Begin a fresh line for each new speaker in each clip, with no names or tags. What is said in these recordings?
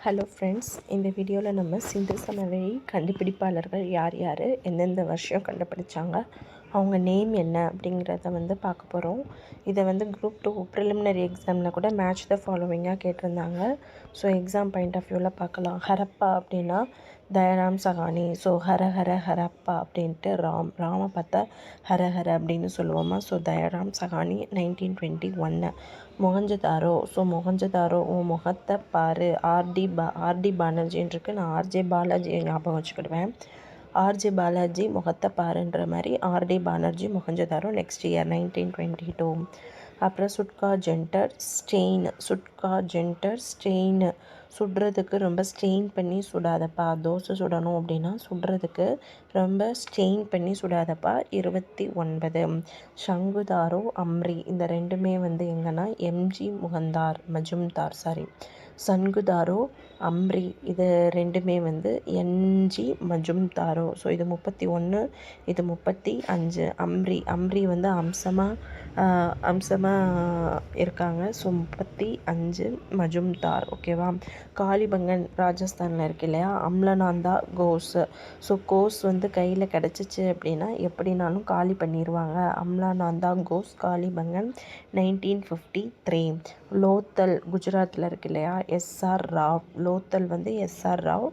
Hello friends இந்த வீடியோவில் நம்ம சிந்து சமவெளி கண்டுபிடிப்பாளர்கள் யார் யார் எந்தெந்த வருஷம் கண்டுபிடிச்சாங்க அவங்க நேம் என்ன அப்படிங்கிறத வந்து பார்க்க போகிறோம் இதை வந்து குரூப் டூ ப்ரிலிமினரி எக்ஸாமில் கூட மேட்ச் த ஃபாலோவிங்காக கேட்டிருந்தாங்க. ஸோ எக்ஸாம் பாயிண்ட் ஆஃப் வியூவில் பார்க்கலாம். ஹரப்பா அப்படின்னா தயராம் சகானி. ஸோ ஹர ஹர ஹரப்பா அப்படின்ட்டு ராம் ராம பார்த்தா ஹர ஹர அப்படின்னு சொல்லுவோமா? So Dayaram Sahni nineteen twenty ஒன்று மொகஞ்சதாரோ? ஸோ மொகஞ்சதாரோ உன் முகத்தை பாரு. ஆர்டி பா ஆர்டி பானர்ஜின்னு இருக்கு நான் ஆர்ஜே பாலாஜி ஞாபகம் வச்சுக்கிடுவேன். ஆர்ஜே பாலாஜி முகத்தை பாருன்ற மாதிரி R D Banerjee Mohenjodaro next year nineteen twenty two அப்புறம் சுட்கா ஜென்டர் ஸ்டெயின் சுட்கா ஜென்டர் ஸ்டெயின். சுடுறதுக்கு ரொம்ப ஸ்டெயின் பண்ணி சுடாதப்பா. தோசை சுடணும் அப்படின்னா சுடுறதுக்கு ரொம்ப ஸ்டெயின் பண்ணி சுடாதப்பா. இருபத்தி ஒன்பது. சங்குதாரோ அம்ரி இந்த ரெண்டுமே வந்து எங்கன்னா எம்ஜி முகந்தார் மஜும்தார் சாரி சன்குதாரோ அம்ரி இது ரெண்டுமே வந்து என்ஜி மஜும்தாரோ. ஸோ இது முப்பத்தி ஒன்று இது முப்பத்தி அஞ்சு. அம்ரி அம்ரி வந்து அம்சமாக அம்சமாக இருக்காங்க. ஸோ முப்பத்தி அஞ்சு மஜும்தார். ஓகேவா காளிபங்கன் ராஜஸ்தானில் இருக்கு இல்லையா? அம்லனாந்தா கோஸ். ஸோ கோஸ் வந்து கையில் கிடச்சிச்சு அப்படின்னா எப்படினாலும் காலி பண்ணிடுவாங்க Amalananda Ghosh Kalibangan nineteen fifty three Lothal குஜராத்தில் இருக்கு இல்லையா? S R Rao. லோத்தல் வந்து S R Rao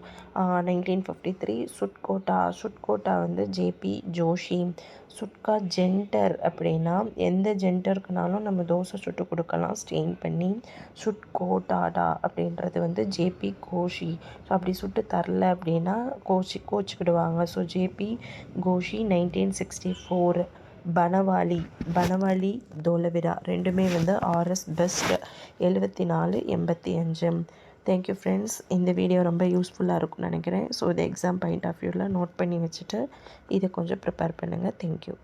nineteen fifty three Surkotada Surkotada வந்து ஜேபி ஜோஷி. சுட்கா ஜென்டர் அப்படின்னா எந்த ஜென்டருக்குனாலும் நம்ம தோசை சுட்டு கொடுக்கலாம் ஸ்டெயின் பண்ணி. சுட்கோட்டாடா அப்படின்றது வந்து ஜேபி கோஷி. ஸோ அப்படி சுட்டு தரல அப்படின்னா கோச்சி கோச்சிக்கிடுவாங்க. So J P Joshi nineteen sixty four Banawali Banawali Dholavira ரெண்டுமே வந்து ஆர்எஸ் பெஸ்ட் எழுபத்தி நாலு எண்பத்தி அஞ்சு தேங்க்யூ ஃப்ரெண்ட்ஸ் இந்த வீடியோ ரொம்ப யூஸ்ஃபுல்லாக இருக்கும்னு நினைக்கிறேன். ஸோ இது எக்ஸாம் பாயிண்ட் ஆஃப் வியூவில் நோட் பண்ணி வச்சுட்டு இதை கொஞ்சம் ப்ரிப்பேர் பண்ணுங்கள் தேங்க்யூ